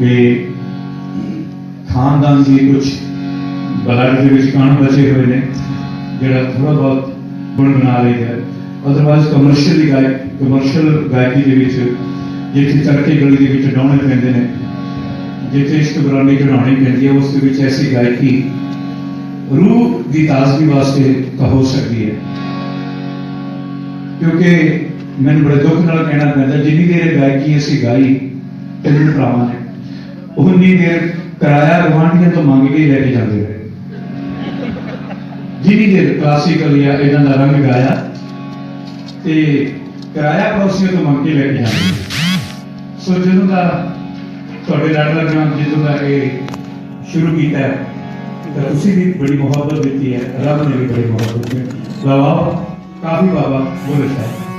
ਕਿ ਖਾਨਦਾਨ ਦੀ ਕੁਝ ਬਲੱਡ ਦੇ ਵਿੱਚ ਕਣ ਬਚੇ ਹੋਏ ਨੇ, ਜਿਹੜਾ ਥੋੜਾ ਬਹੁਤ ਗੁਣ ਬਣਾ ਰਹੀ ਹੈ। ਅਦਰਵਾਇਜ਼ ਕਮਰਸ਼ੀਅਲ ਦੀ ਗਾਇਕ ਕਮਰਸ਼ੀਅਲ ਗਾਇਕੀ ਦੇ ਵਿੱਚ ਜਿੱਥੇ ਤੜਕੇ ਗਲੀ ਦੇ ਵਿੱਚ ਡਾਉਣੇ ਪੈਂਦੇ ਨੇ, ਜਿੱਥੇ ਇਸ਼ਕ ਬਰਾਨੀ ਚੜਾਉਣੀ ਪੈਂਦੀ ਹੈ, ਉਸ ਦੇ ਵਿੱਚ ਐਸੀ ਗਾਇਕੀ ਰੂਹ ਦੀ ਤਾਜ਼ਗੀ ਵਾਸਤੇ ਤਾਂ ਹੋ ਸਕਦੀ ਹੈ। ਕਿਉਂਕਿ ਮੈਨੂੰ ਬੜੇ ਦੁੱਖ ਨਾਲ ਕਹਿਣਾ ਪੈਂਦਾ, ਜਿੰਨੀ ਦੇਰ ਗਾਇਕੀ ਅਸੀਂ ਗਾਈ, ਤਿੰਨ ਭਰਾਵਾਂ ਨੇ। ਉਨੀ ਦੇਰ ਕਿਰਾਇਆ ਗਵਾਂਢੀਆਂ ਤੋਂ ਮੰਗ ਕੇ ਲੈ ਕੇ ਜਾਂਦੇ ਰਹੇ। ਜਿੰਨੀ ਦੇਰ ਕਲਾਸੀਕਲ ਜਾਂ ਇਹਨਾਂ ਦਾ ਰੰਗ ਗਾਇਆ ਤੇ ਕਿਰਾਇਆ ਪੜੋਸੀਆਂ ਤੋਂ ਮੰਗ ਕੇ ਲੈ ਕੇ ਜਾਂਦੇ ਸੋ ਜਦੋਂ ਦਾ ਤੁਹਾਡੇ ਲੜ ਲੱਗਣਾ ਜਦੋਂ ਦਾ ਇਹ ਸ਼ੁਰੂ ਕੀਤਾ ਹੈ ਤਾਂ ਤੁਸੀਂ ਵੀ ਬੜੀ ਮੁਹੱਬਤ ਦਿੱਤੀ ਹੈ, ਰੱਬ ਨੇ ਵੀ ਬੜੀ ਮੁਹੱਬਤ ਦਿੱਤੀ ਲਵਾਓ ਕਾਫੀ ਬਾਬਾ ਬੋਲੇ ਸਾਹਿਬ।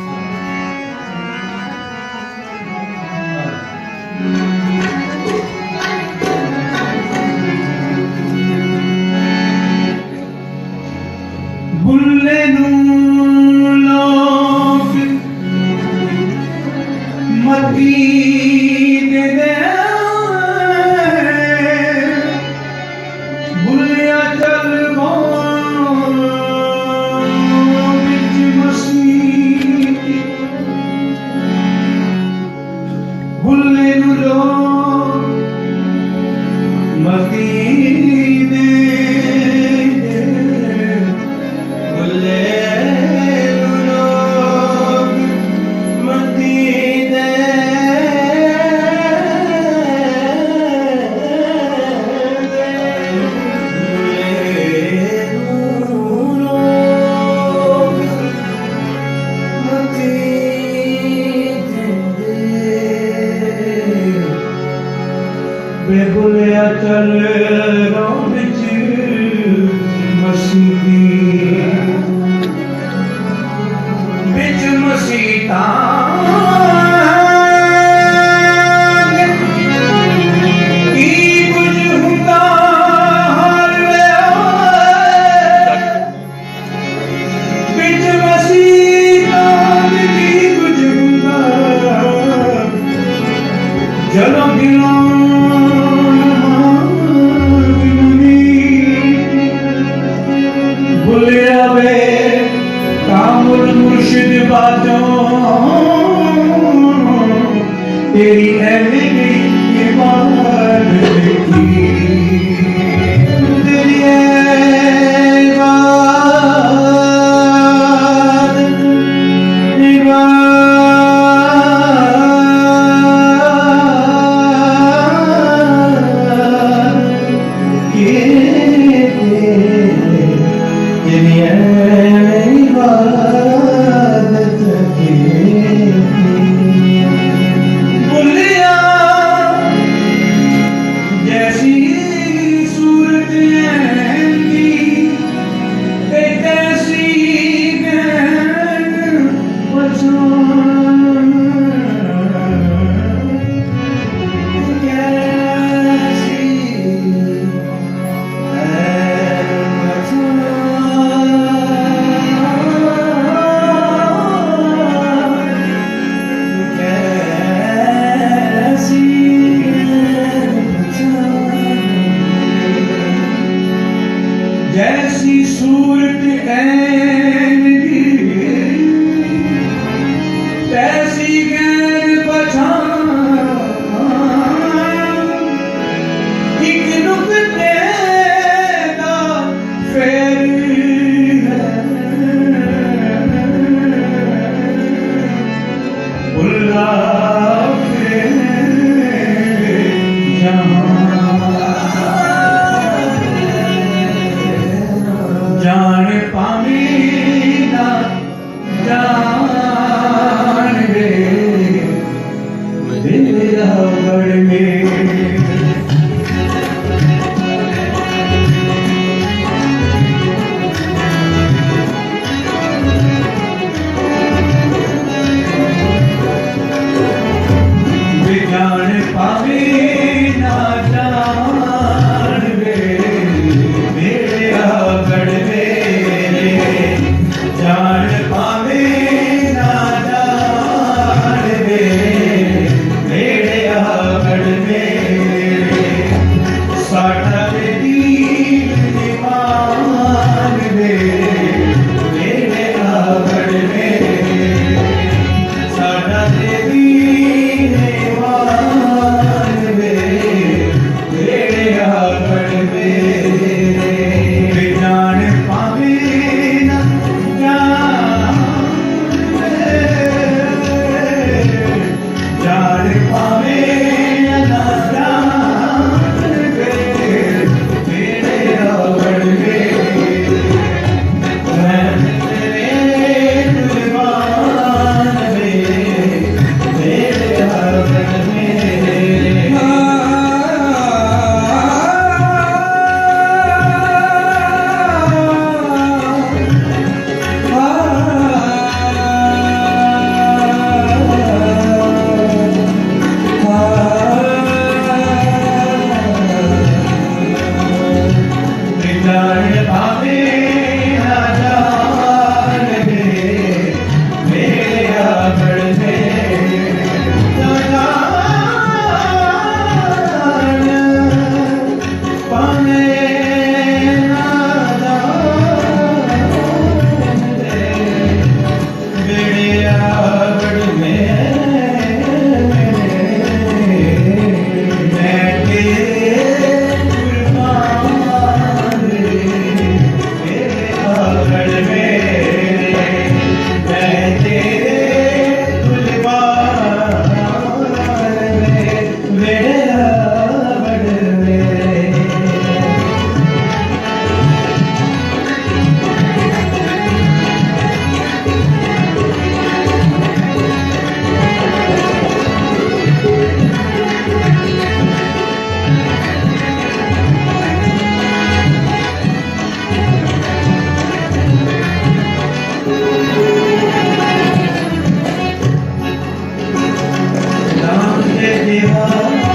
যার পাবে। Oh.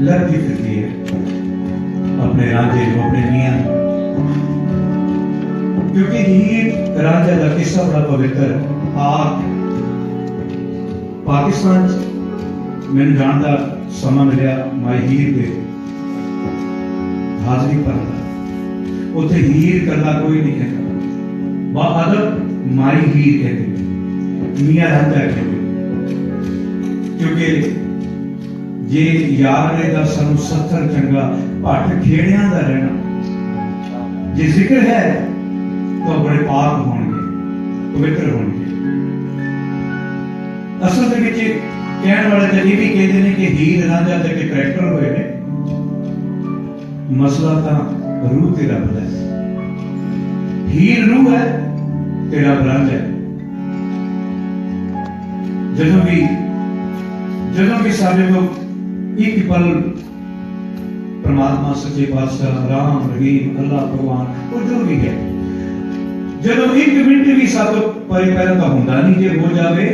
ਲੱਗੀ ਫਿਰਦੀ ਹੈ ਆਪਣੇ ਰਾਂਝੇ ਨੂੰ ਆਪਣੇ ਮੀਆਂ ਨੂੰ। ਕਿਉਂਕਿ ਹੀਰ ਰਾਂਝਾ ਦਾ ਕਿੱਸਾ ਬੜਾ ਪਵਿੱਤਰ ਹੈ। ਆਪ ਪਾਕਿਸਤਾਨ ਚ ਮੈਨੂੰ ਜਾਣ ਦਾ ਸਮਾਂ ਮਿਲਿਆ ਮਾਈ ਹੀਰ ਦੇ ਹਾਜ਼ਰੀ ਭਰਦਾ ਉੱਥੇ ਹੀਰ ਕਰਦਾ ਕੋਈ ਨਹੀਂ ਕਹਿੰਦਾ ਬਾ ਅਦਬ ਮਾਈ ਹੀਰ ਕਹਿੰਦੇ ਮੀਆਂ ਰਾਂਝਾ ਕਹਿੰਦੇ ਕਿਉਂਕਿ ਜੇ ਯਾਰ ਨੇ ਸਾਨੂੰ ਸੱਤਰ ਚੰਗਾ ਭੱਟ ਖੇੜਿਆਂ ਦਾ ਰਹਿਣਾ। ਜੇ ਜ਼ਿਕਰ ਹੈ ਤਾਂ ਬੜੇ ਪਾਕ ਹੋਣਗੇ, ਪਵਿੱਤਰ ਹੋਣਗੇ। ਅਸਲ ਦੇ ਵਿੱਚ ਕਹਿਣ ਵਾਲੇ ਤਾਂ ਇਹ ਵੀ ਕਹਿੰਦੇ ਨੇ ਕਿ ਹੀਰ ਰਾਂਝਾ ਦੇ ਕੇ ਕਰੈਕਟਰ ਹੋਏ ਨੇ। ਮਸਲਾ ਤਾਂ ਰੂਹ ਤੇ ਰੱਬ ਦਾ ਹੈ। ਹੀਰ ਰੂਹ ਹੈ ਤੇ ਰੱਬ ਰਾਂਝਾ ਹੈ। ਜਦੋਂ ਵੀ ਜਦੋਂ ਵੀ ਸਾਡੇ ਕੋਲ ਇੱਕ ਪਲ? ਪ੍ਰਮਾਤਮਾ, ਸੱਚੇ ਪਾਤਸ਼ਾਹ, ਰਾਮ, ਰਹੀਮ, ਅੱਲਾਹ, ਭਗਵਾਨ, ਉਹ ਜੋ ਵੀ ਹੈ। ਜਦੋਂ ਇੱਕ ਮਿੰਟ ਵੀ ਸਾਤੋਂ ਪਰੇ ਪੈਰ ਤਾਂ ਹੁੰਦਾ ਨਹੀਂ, ਜੇ ਹੋ ਜਾਵੇ,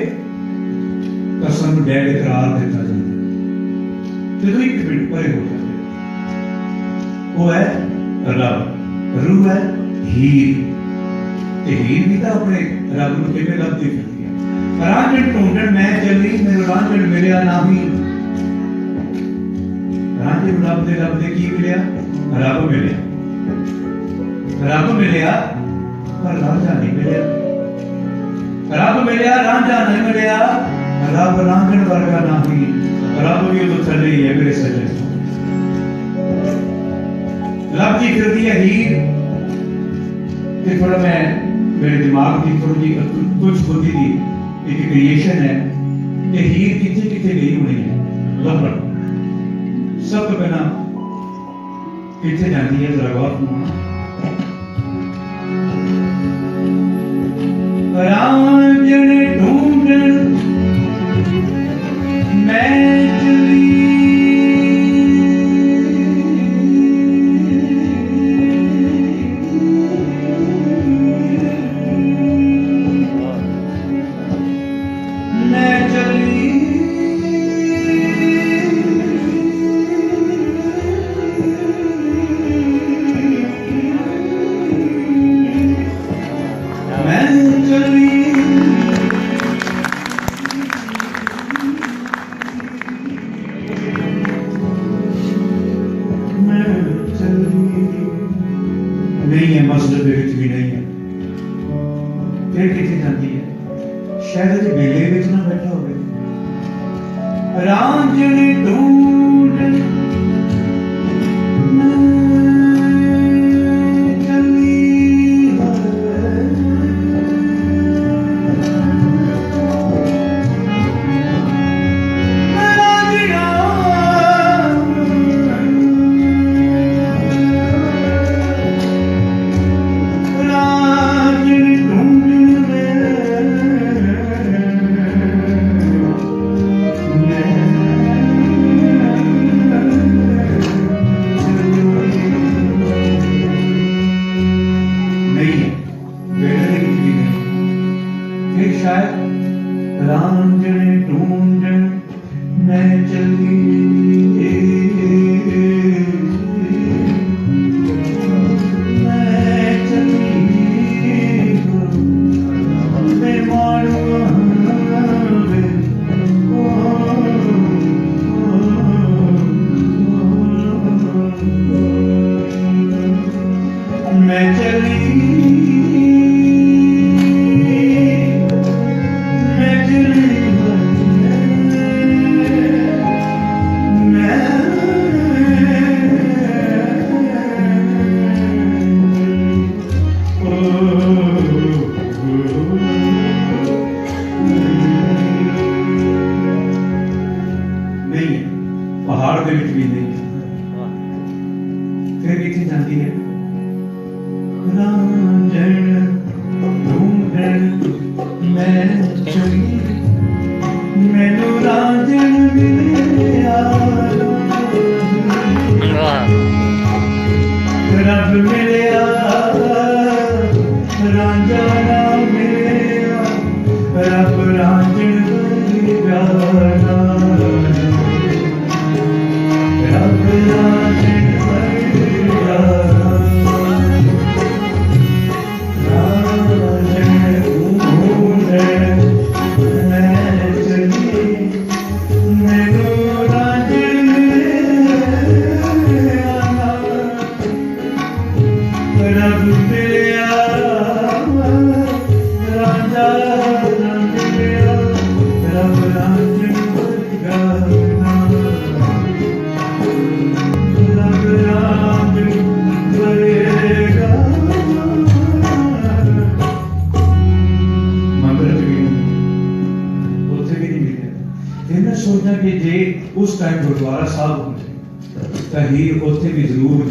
ਤਾਂ ਸਾਨੂੰ ਡੈਡ ਇਕਰਾਰ ਦਿੱਤਾ ਜਾਂਦਾ ਜਦੋਂ ਇੱਕ ਮਿੰਟ ਪਰੇ ਹੋ ਜਾਵੇ, ਉਹ ਹੈ ਰੱਬ। ਰੂਹ ਹੈ ਹੀਰ। ਤੇ ਹੀਰ ਵੀ ਤਾਂ ਆਪਣੇ ਰੱਬ ਨੂੰ ਕਿਵੇਂ ਲੱਭਦੀ ਫਿਰਦੀ ਹੈ? ਰਾਂਝਣ ਢੂੰਡਣ ਮੈਂ ਚੱਲੀ, ਮੈਨੂੰ ਰਾਂਝਣ ਮਿਲਿਆ ਨਹੀਂ ਰਾਂਝਣ ਲੱਭਦੇ ਲੱਭਦੇ ਕੀ ਮਿਲਿਆ? ਰੱਬ ਮਿਲਿਆ। ਰੱਬ ਮਿਲਿਆ, ਪਰ ਰਾਂਝਾ ਨਹੀਂ ਮਿਲਿਆ। ਰੱਬ ਮਿਲਿਆ, ਰਾਂਝਾ ਨਹੀਂ ਮਿਲਿਆ। ਰੱਬ ਰਾਂਝਣ ਵਰਗਾ ਨਹੀਂ ਰੱਬ ਵੀ ਉਦੋਂ ਥੱਲੇ ਹੀ ਹੈ ਮੇਰੇ ਸੱਜਣ। ਲੱਭਦੀ ਫਿਰਦੀ ਹੈ ਹੀਰ ਤੇ ਥੋੜਾ ਮੈਂ, ਮੇਰੇ ਦਿਮਾਗ ਦੀ ਥੋੜੀ ਜਿਹੀ ਕੁਝ ਬੁੱਧੀ ਦੀ ਇੱਕ ਕ੍ਰੀਏਸ਼ਨ ਹੈ। ਕਿ ਹੀਰ ਕਿੱਥੇ ਕਿੱਥੇ ਗਈ ਹੋਣੀ ਹੈ? ਲੱਭਣ। ਸਭ ਤੋਂ ਪਹਿਲਾਂ ਕਿੱਥੇ ਜਾਂਦੀ ਹੈ ਜ਼ਰਾ ਗੌਰ ਕਰੋ ਰਾਂਝਣ ਢੂੰਡਣ ਕਿੱਥੇ ਜਾਂਦੀ ਹੈ। ਸ਼ਾਇਦ ਇਹ ਵੇਲੇ ਵਿੱਚ ਨਾ ਬੈਠਾ ਹੋਵੇ। ਰਾਂਝਣੀ ਢੂੰਡ ਨਹੀਂ ਫਿਰ ਸ਼ਾਇਦ ਰਾਂਝਣੇ ਢੂੰਡਣ ਮੈਂ ਚੱਲੀ।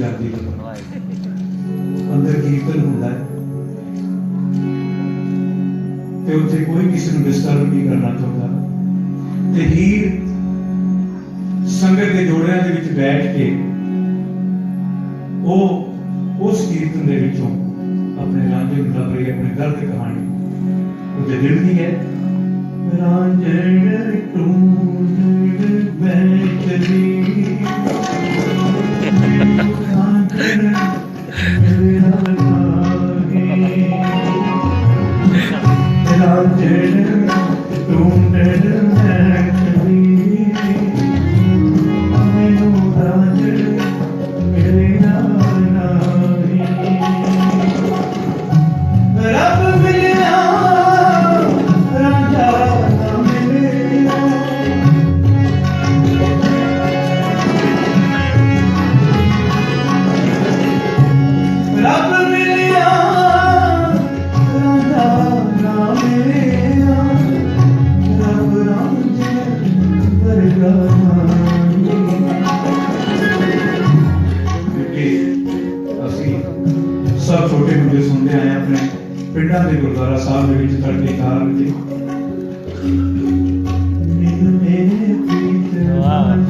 ਵੀ ਜ਼ਰੂਰ ਜਾਂਦੀ ਅੰਦਰ ਕੀਰਤਨ ਹੁੰਦਾ ਹੈ। ਤੇ ਉੱਥੇ ਕੋਈ ਕਿਸੇ ਨੂੰ ਡਿਸਟਰਬ ਨਹੀਂ ਕਰਨਾ ਚਾਹੁੰਦਾ। ਤੇ ਹੀਰ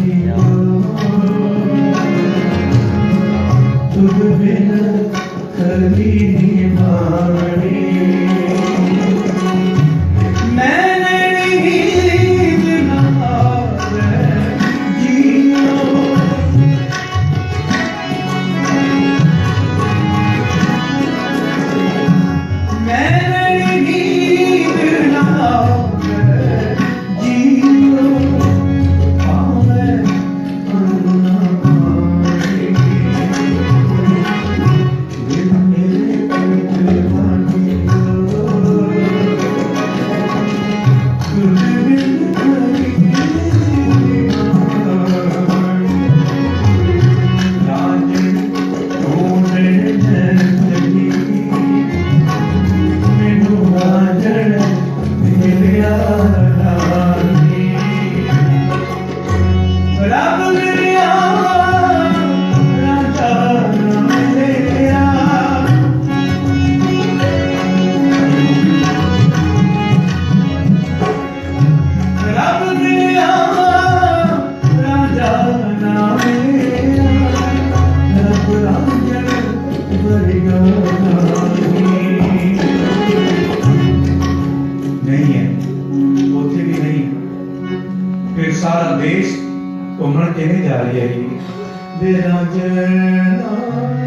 yeah. ਸਾਰਾ ਦੇਸ਼ ਘੁੰਮਣ ਕਿਵੇਂ ਜਾ ਰਹੀ ਹੈ ਜੀ? ਦੇ ਰਾਜਣਾ